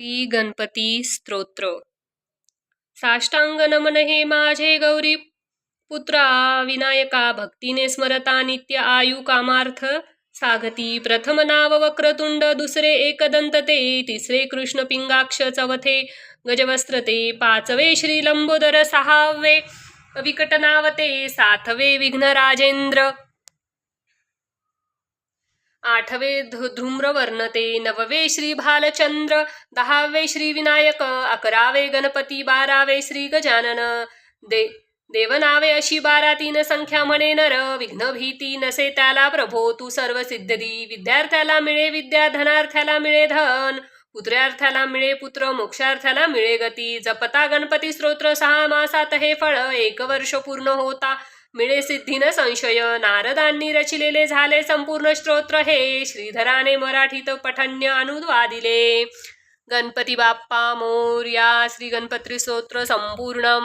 श्री गणपती स्तोत्र. साष्टांग नमन हे माझे गौरी पुत्रा विनायका भक्तीने स्मरता नित्य आयु कामार्थ सागती प्रथम नाव वक्रतुंड दुसरे एकदंत ते तिसरे कृष्ण पिंगाक्ष चवथे गजवस्त्र ते पाचवे श्री लंबोदर सहावे विकटनावते सातवे विघ्न राजेंद्र आठवे धु- धूम्रवर्ण ते नववे श्री भालचंद्र दहावे श्री विनायक अकरावे गणपती बारावे श्री गजानन. दे देवनावे अशी बारा तीन संख्या म्हणे नर विघ्न भीती नसे त्याला प्रभो तू सर्व सिद्धदी विद्यार्थ्याला मिळे विद्या धनार्थ्याला मिळे धन. पुत्र्यार्थ्याला मिळे पुत्र मोक्षार्थ्याला मिळे गती. जपता गणपती स्तोत्र सहा मासात हे फळ एक वर्ष पूर्ण होता. मिळे सिद्धीन संशय नारदांनी रचिलेले झाले संपूर्ण स्तोत्र हे श्रीधराने मराठीत पठण्य अनुवादिले गणपती बाप्पा मोर्या श्री गणपती स्तोत्र संपूर्ण